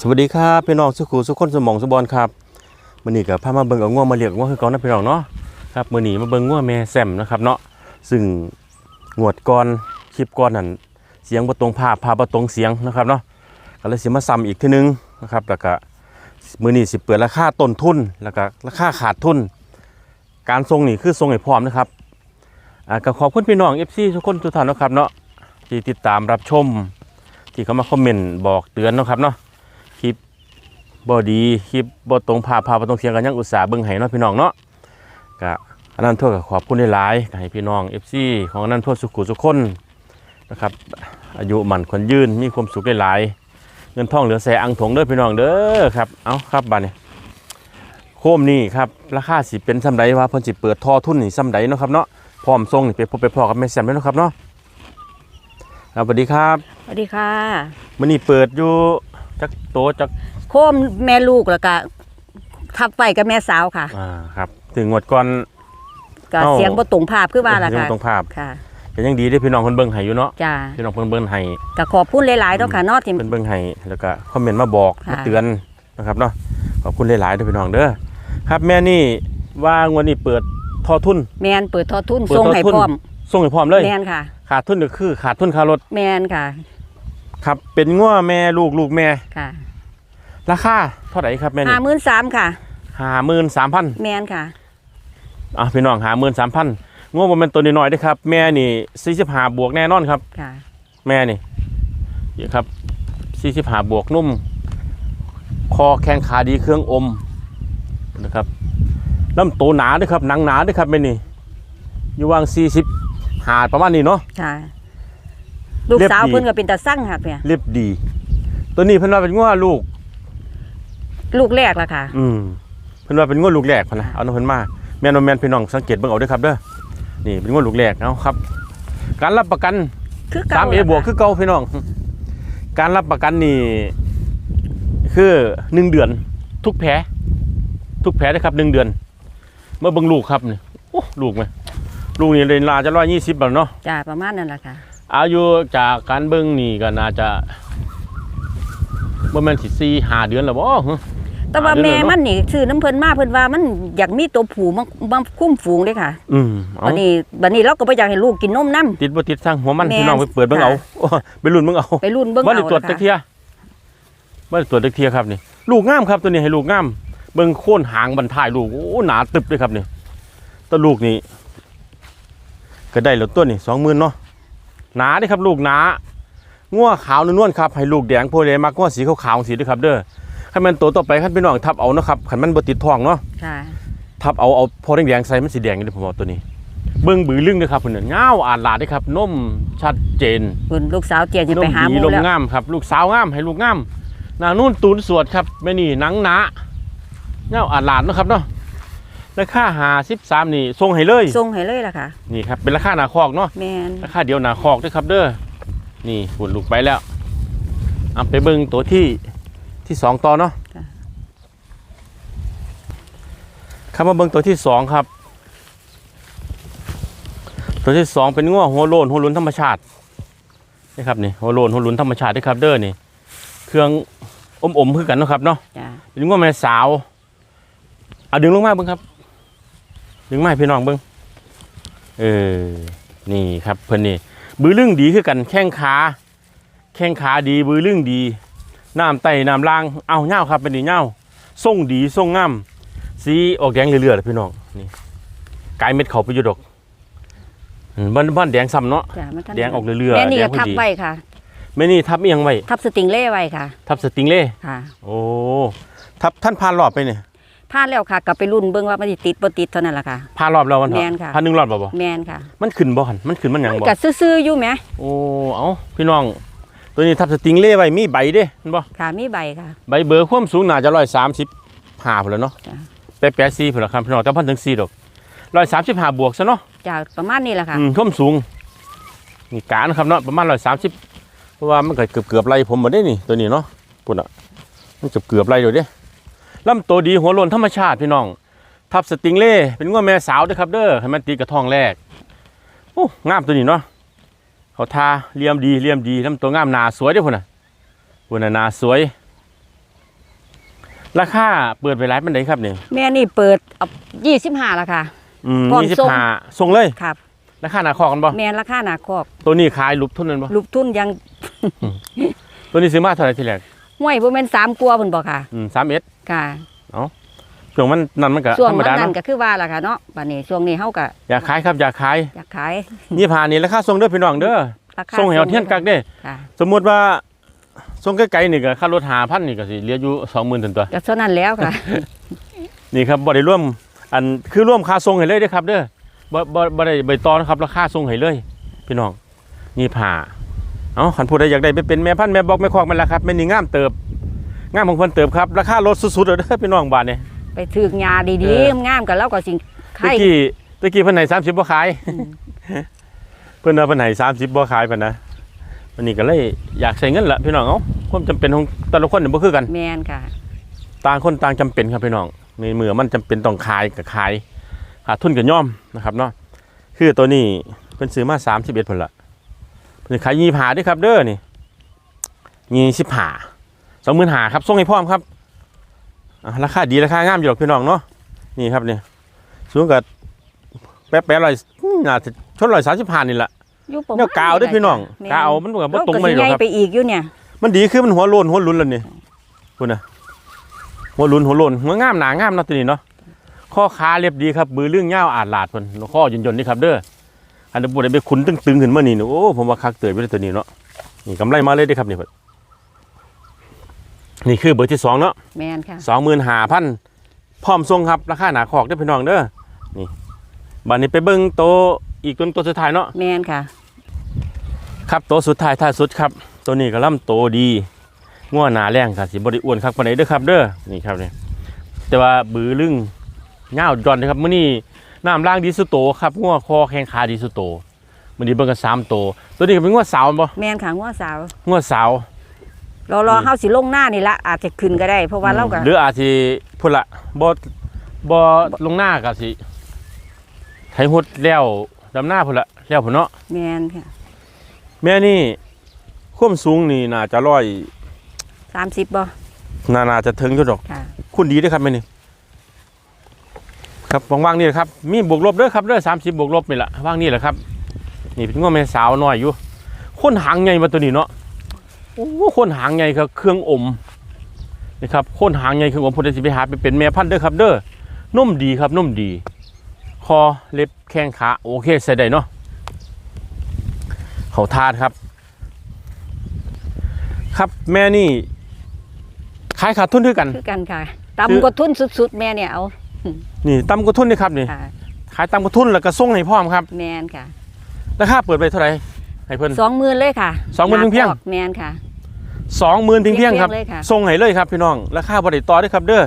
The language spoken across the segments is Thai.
สวัสดีครับพี่น้องสุขุสุขคนสมองสมบอลครับมื้อนี้ก็พามาเบิ่งเอาง่วงมาเลี้ยงง่วงคือเก่านะพี่น้องเนาะครับมื้อนี้มาเบิ่งง่วงแม่แซมนะครับเนาะซึ่งงวดก่อนคลิปก่อนนั่นเสียงบ่ตรงภาพภาพบ่ตรงเสียงนะครับเนาะก็เลยสิมาซ้ำอีกทีนึงนะครับแล้วก็มื้อนี้สิเปิดราคาต้นทุนแล้วก็ราคาขาดทุน การส่งนี่คือส่งให้พร้อมนะครับอ่าก็ขอบคุณพี่น้อง FC ทุกคนทุกท่านนะครับเนาะที่ติดตามรับชม ที่เขามาคอมเมนต์บอกเตือนนะครับเนาะ บอดีคลิปบตรงภาพภาพบ่ตรงเสียงกันยังอุตส่าห์เบิ่งให้เนาะพี่น้องเนาะก็อันนั้นโทษกับขอบคุณหลายๆก็ให้พี่น้อง FC ของอันนั้นโทษสุขุสุขคนนะครับอายุหมันคนยืนมีความสุขหลายๆเงินทองเหลือแสอังถงเด้อพี่น้องเด้อครับเอาครับบัดนี้โคมนี่ครับราคาสิเป็นซ้ำใดว่าเพิ่นสิเปิดทอทุนนี่ซ้ำใดเนาะครับเนาะพร้อมส่งนี่ไปพบไปพอกับแม่แซมแล้วเนาะครับเนาะครับสวัสดีครับสวัสดีค่ะมื้อนี้เปิดอยู่จักโตจัก โคมแม่ลูกแล้วก็ทับไปกับแม่สาวค่ะ อ่าครับถึงงวดก่อน ก็เอ้า เสียงบ่ตรงภาพคือว่าล่ะเรื่ค่ะตรงภาพค่ะก็ยังดีที่พี่น้องเพิ่นเบิ่งให้อยู่เนาะจ้าพี่น้องเพิ่นเบิ่งให้ ก็ขอบคุณหลายๆเนาะค่ะเนอกที่เพิ่นเบิ่งให้แล้วก็คอมเมนต์มาบอกค่ะ มาเตือนนะครับเนาะขอบคุณหลายๆเด้อพี่น้องเด้อครับแม่นี่ว่างวดนี้เปิดทอทุน แมนเปิดทอทุนเปิดส่งให้ทอทุนพร้อมส่งให้พร้อมเลย แมนค่ะ ขาดทุนก็คือขาดทุนค่ารถแมนค่ะครับเป็นงัวแม่ลูกลูกแม่ค่ะ ราคาเท่าไหร่ครับแม่ห้านี่หมื่นสามค่ะ53,000แมนค่ะอะพี่น้อง53,000งัวบ่แม่นตัวน้อยๆเด้อครับ แม่นี่45บวกแน่นอนครับค่ะ แม่นี่นี่ครับสี่สิบหาบวกนุ่ม คอแข้งขาดีเครื่องอมนะครับลำตัวหนาด้วยครับหนังหนาด้วยครับแม่นี่อยู่วางสี่สิบหาประมาณนี้เนาะค่ะลูกเรียบสาวดีเพิ่นก็เป็นตาสั่งค่ะเพี่ยเรียบดี ตัวนี้เพิ่นว่าเป็นง้อลูก ลูกแรกละค่ะ อืมเพิ่นว่าเป็นง้อลูกแรกพะนะเอาน้องเพิ่นมาแม่นบ่แม่นพี่น้องสังเกตเบิ่งเอาเด้วยครับเด้อนี่เป็นง้อลูกแรกเอาครับ การรับประกันคือสาเก่ามเอบวกคือเก่าพี่น้อง การรับประกันนี่คือหนึ่งเดือน ทุกแผลทุกแผลนะครับหนึ่งเดือน เมื่อเบิ่งลูกครับนี่โอ้ลูกไหมลูกนี่เรนลาจะร้อยยี่สิบแล้วเนาะจ้าประมาณนั้นล่ะค่ะ อายุจากการเบิ่งนี่ก็น่าจะบ่แม่นสิสี่ห้าเดือนแล้วบ่ฮะ แต่ว่าอ่าเดี๋ยวแม่เดี๋ยวมันนี่ซื้อน้ำเพิ่นมาเพิ่นว่ามันอยากมีตัวผูมามาคุ้มฝูงเด้ค่ะ อืมเอาบัดนี้บัดนี้เราก็บ่อยากให้ลูกกินนมน้ำติดบ่ติดสร้างหัวมันแม่นพี่น้องไปเปิดเบิ่งเอาค่ะโอ้ไปลุ้นเบิ่งเอาไปรุ่นเบิ่งบ่เอาได้ตรวจล่ะตะค่ะเทียบ่ได้ตรวจตะเทียครับนี่ลูกงามครับตัวนี้ให้ลูกงามเบิ่งโค่นหางบรรทายลูกโอ้หนาตึบเลยครับนี่ตัวลูกนี่ก็ได้แล้วตัวนี่20,000เนาะหนาเด้ครับลูกหนางัวขาวนวลๆครับให้ลูกแดงโพเลยมักงัวสีขาวๆสีเด้อครับเด้อ คันแม่นตัวต่อไปคันพี่น้องทับเอาเนาะครับคันมันบ่ติดท้องเนาะค่ะทับเอาเอาพอแดงๆใส่มันสีแดงอยู่เด้อผมเอาตัวนี้เบิ่งบือลึงเด้อครับเพิ่นน่ะเงาวอ่านหลาดเด้อครับนมชัดเจนเพิ่นลูกสาวเจียจะนไปมหาหดีมูลมแล้วงามครับ ลูกสาวงามให้ลูกงามหนานุ่นตูนสวดครับแม่นี่หนังหนาเงาอ่านหลานเนาะครับเนาะราคาหาสิบสามนี่ส่งให้เลยส่งให้เลยล่ะค่ะนี่ครับเป็นราคาหนาคอกเนาะแม่นราคาเดียวหนาคอกด้วยครับเด้อนี่หุ่นลูกไปแล้วเอาไปเบิ่งตัวที่ ที่สองต่อเนาะครับมาเบิ่งตัวที่สองครับ ตัวที่สองเป็นง้อหัวโลนหัวหลุนธรรมชาตินี่ครับนี่หัวโลนหัวหลุนธรรมชาติด้วยครับเด้อนี่ เครื่องอมอมๆคือกันเนาะครับเนาะจ้าเป็นง้อแม่สาวเอาดึงลงมาเบิ่งครับ ดึงมาให้พี่น้องเบิ่งเออนี่ครับเพิ่นนี่บือลึงดีคือกันแข้งขาแข้งขาดีบือลึงดี น้ำไตน้ำล่างเอาเง่าครับเป็นนี่เง่าส่งดีส่งงามสีออกแดงเรื่อยๆเลยพี่น้องนี่กายเม็ดเขาไปอยู่ดอกอืมบ้านบ้านแดงซ้ำเนาะจ้ามันทันแดงออกเรื่อยๆแม่นี่แดก็งพอทับดีไว้ค่ะแม่นี่ทับเอียงไว้ทับสติงเล่ไว้ค่ะ ทับสติงเล่ค่ะ โอ้ทับท่านพานรอบไปเนี่ยพลาดแล้วค่ะกลับไปรุ่นเบิ่งว่ามันสิติดบ่ติดเท่านั้นล่ะค่ะพานรอบแล้วมันเถแม่อะนค่ะพานหนึ่งรอบบ่บ่แม่นค่ะ มันขึ้นบ่หันมันขึ้นมันหยังบ่ก็ซื่อๆอยู่แหมโอ้เอาพี่น้อง ตัวนี้ทับสติงเล่ไว้มีใบเด้เห็นบ่ค่ะมีใบค่ะ ใบเบอร์ความสูงน่าจะร้อยสามสิบห้าพุ่นแล้วเนาะจ้ะ แปะแปะซีพุ่นละครับพี่น้องแต่พันถึงสี่ดอกร้อยสามสิบห้าบวกซะเนาะจ้าประมาณนี้ล่ะค่ะ อืมความสูงนี่กานะครับเนาะประมาณร้อยสามสิบเพราะว่ามันก็เกือบเกือบๆไรผมหมดได้นี่ตัวนี้เนาะปุ่นอะมันเกือบเกือบๆไรเดี๋ยวเด้ลำตัวดีหัวโลนธรรมชาติพี่น้อง ทับสติงเล่เป็นง้อแม่สาวเด้วยครับเด้อให้มันตีกระทองแรกโอ้งามตัวนี้เนาะ เขาทาเลี่ยมดีเลี่ยมดีลำตัวงามหนาสวยเด้วยพุ่นน่ะพุ่นน่ะหนาสวย ราคาเปิดไปหลายปันไดครับนี่แม่นี่เปิดเอายี่สิบห้าละค่ะ อืมพร้อมยี่สิบส่ง ห้าส่งเลยครับ ราคาหนาคอกันบ่แม่ราคาหนาคอกตัวนี้ขายลุบทุนนั่นบ่ลูกทุนยังตัวนี้ซื้อมาเท่าไหร่ทีแรกห้วยบ่แม่นสามกลัวเพิ่นบอกค่ะ อืมสามเอ็ดค่ะ ช่วงมันนั่นมันก็ช่วงธรรมมันดานั่นเนาะก็คือว่าล่ะค่ะเนาะบัดนี้ช่วงนี้เฮาก็อยากขายครับอยากขายอยากขายยี่สิบห้านี่ราคาส่งเด้อพี่น้องเด้อราคาส่งให้เอาเทียนกักเด้ ค่ะสมมุติว่าส่งไกลๆนี่ก็ค่ารถ5,000นี่ก็สิเหลืออยู่20,000ถึงตัว ก็เท่านั้นแล้วค่ะ นี่ครับบ่ได้ร่วม อันคือร่วมค่าส่งให้เลยเด้อครับ เด้อบ่บ่บ่ได้ใบตองนะครับราคาส่งให้เลย พี่น้องนี่ผ่าเอ้าคันผู้ใดอยากได้ไปเป็นแม่พันธุ์แม่บอกแม่คอกมันล่ะครับแม่นี่งามเติบงามของเพิ่นเติบครับราคาลดสุดๆเด้อพี่น้องบาทนี่ ไปถึกยาเอดีอๆงามๆกันแล้วก็สิตะขายกี้ตะกี้เพิ่นให้30บ่ขาย เพิ่นว่าเพิ่นให้30บ่ขายเพิ่นนะวันนี้ก็เลยอยากใช้เงินละพี่น้องเอ้าความจำเป็นของแต่ละคนนี่บ่คือกัน แม่นค่ะ ต่างคนต่างจำเป็นครับพี่น้องในเมื่อมันจำเป็นต้องขายกับขายหาทุนกับย่อมนะครับเนาะคือตัวนี้เป็นซื้อมาสามสิบเอ็ดผลละเป็นขายยี่ผาด้วยครับเด้อนี่ยี่สิบผาสองหมื่นหาครับส่งให้พร้อมครับอะ ราคาดีราคางามอยู่หรอกพี่น้องเนาะนี่ครับเนี่ยสูงกับแป๊ะแป๊ะร้อยอื้อน่าจะชนร้อยสามสิบผ่านนี่แหละอยู่ประมาณเนี่ยกาวเด้วยพี่น้องแม่กาวมันกับแล้วตรงก็ไม่สิหรอกใหญ่ครับไปอีกอยู่เนี่ย มันดีคือมันหัวโลนหัวหลุนแล้วนี่คุณนะหัวหลุนหัวโลนหัวงามหนางามเนาะตัวนี้เนาะข้อขาเรียบดีครับมือเรื่องเง่าวอาดลาดเพิ่นข้อยนยนๆนี่ครับเด้ออันนี้บุได้ไปขุนตึงๆขึ้นมานี่นี่โอ้ผมว่าคักเตยไปเลยตัวนี้เนาะนี่กำไรมาเลยเด้อครับนี่เพิ่น นี่คือเบอร์ที่สองเนาะแม่นค่ะสองหมื่นห้าพันพร้อมส่งครับราคาหนาคอกเด้อพี่น้องเด้อนี่บัดนี้ไปเบิ่งโตะอีกตัวตัวสุดท้ายเนาะ แม่นค่ะ ครับตัวสุดท้ายท้ายสุดครับตัวนี้ก็ล่ำโตดีง่วหนาแรงครับสิบริอ้วนครับปานไหนเด้อครับเด้อนี่ครับเนี่ยแต่ว่าบือลึงเงาวจอนนะครับมื้อนี้น้ำล่างดีสุดโตครับง่วคอแข้งขาดีสุดโตมื้อนี้เบิ่งกันสามโต ตัวนี้ก็เป็นง่วสาวบ่แม่นค่ะงัวสาว ง่วสาว รอรอนี่เฮาสิลงหน้านี่ละอาจจะขึ้นก็ได้ เพราะว่าเราก็หรืออาจสิพุ่นละบ่บ่ลงหน้าก็สิไถหุดแล้วดำหน้าพุ่นละแล้วพุ่นเนาะแม่นค่ะแม่นี่ความสูงนี่น่าจะร้อย30บ่น่าน่าจะถึงอยู่ดอก ค่ะคุณดีด้วยครับแม่นี่ครับว่างๆนี่แหละครับ มีบวกลบเด้อครับเด้อสามสิบบวกลบนี่แหละว่างนี่แหละครับ นี่เป็นง้อแม่สาวน้อยอยู่คนหางใหญ่มาตัวนี้เนาะ โอ้คนหางใหญ่ครับเครื่องอมนี่ครับคนหางใหญ่เครื่องอมพุทธสิไปหาไปเป็นแม่พันธุ์เด้อครับเด้อนุ่มดีครับนุ่มดี คอเล็บแข้งขาโอเคใส่ได้เนาะเขาทาดครับ ครับแม่นี่ขายขาดทุนด้วยกันคือกันค่ะต่ำกว่าทุนสุด ๆ แม่เนี่ยเอานี่ตำกระทุนนี่ครับนี่ค่ะขายตำกระทุนแล้วก็ส่งให้พร้อมครับแม่นค่ะราคาเปิดไปเท่าไหร่ให้เพิ่น20,000เลยค่ะ20,000เพียงหน้าคอกแม่นค่ะ สองหมื่นเพียงๆครับเพียงๆเลยค่ะส่งให้เลยครับพี่น้องราคาบริต่อด้วยครับเด้อ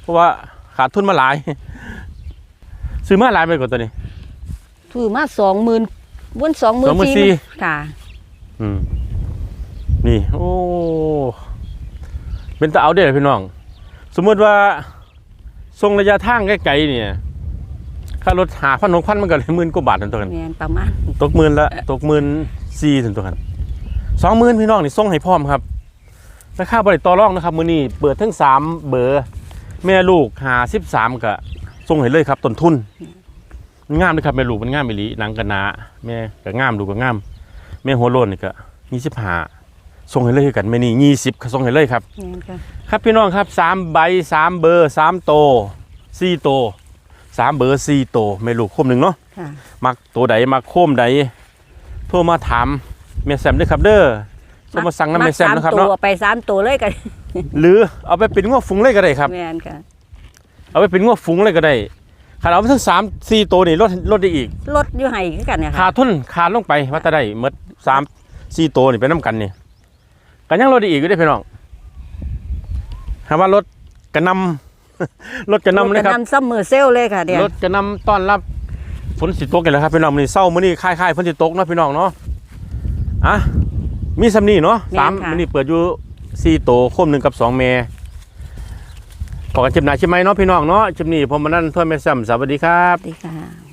เพราะว่าขาดทุนมาหลาย ซื้อมาหลายไปกว่าตัวนี้ถือมา20,000วน20,000 24,000ค่ะอืมนี่ โอ้เป็นตาเอาเด้อพี่น้อง สมมติว่าส่งระยะทางไกลๆเนี่ยค่ารถหาพันหกพันมันก็เลยหมื่นกว่าบาทนั่นตัวกันแม่นประมาณตกหมื่นละตกหมื่นสี่ถึงตัวกัน สองหมื่นพี่น้องนี่ส่งให้พร้อมครับราคาบริต่อรองนะครับ มือนี้เปิดทั้งสามเบอร์แม่ลูกหาสิบสามกะส่งให้เลยครับต้นทุนมันงามเลยครับแม่ลูกมันงามไปหลีหนังกันหนาแม่ก็งามลูกก็งามแม่หัวโลนนี่ก็ยี่สิบห้าส่งให้เลยคือกันแม่นี่ยี่สิบส่งให้เลยครับแม่นค่ะครับพี่น้องครับสามใบสามเบอร์สามโตสี่โตสามเบอร์สี่โตแม่ลูกคมหนึ่งเนาะค่ะมักตัวใดมักโคมใดโทรมาถาม แม่แซมด้วยครับเด้อโทรมาสั่งน้ำแม่แซมนะครับตัเนาะวไปสามตัวเลยกันหรือเอาไปเป็นงวฟุ้งเลยก็ได้ครับแม่นค่ะเอาไปเป็นงวฟุ้งเลยก็ได้ขาดเอาไปทั้งสามสี่ตัวนี่ลดลดได้อีกรถอยู่ให้คือกันเนี่ยขาค่ะดทุนขาดลงไปว่าจะได้หมดสามสี่ตัวนี่ไปน้ำกันนี่กันยังลดได้อีกก็ได้อพี่น้องหาว่ารถกระนำรถกระนำเลยครับนำซัมเมอร์เซลเลยค่ะเดี๋ยวรถกระนำต้อนรับฝนสิตกกันแล้วครับพี่น้องมื้อนี้เศร้ามื้อนี้ค่ายๆฝนสิตกเนาะพี่น้องเนาะ อะมีสำนีเนาะสามมื้อนี้เปิดอยู่สี่โตวโคมหนึ่งกับสองเมพอกันจิบหนาชิมไหมเนาะพี่น้องเนาะจิบนี้ผมมานั่นทั่วแม่ซ้ำสวัสดีครับ สวัสดีค่ะ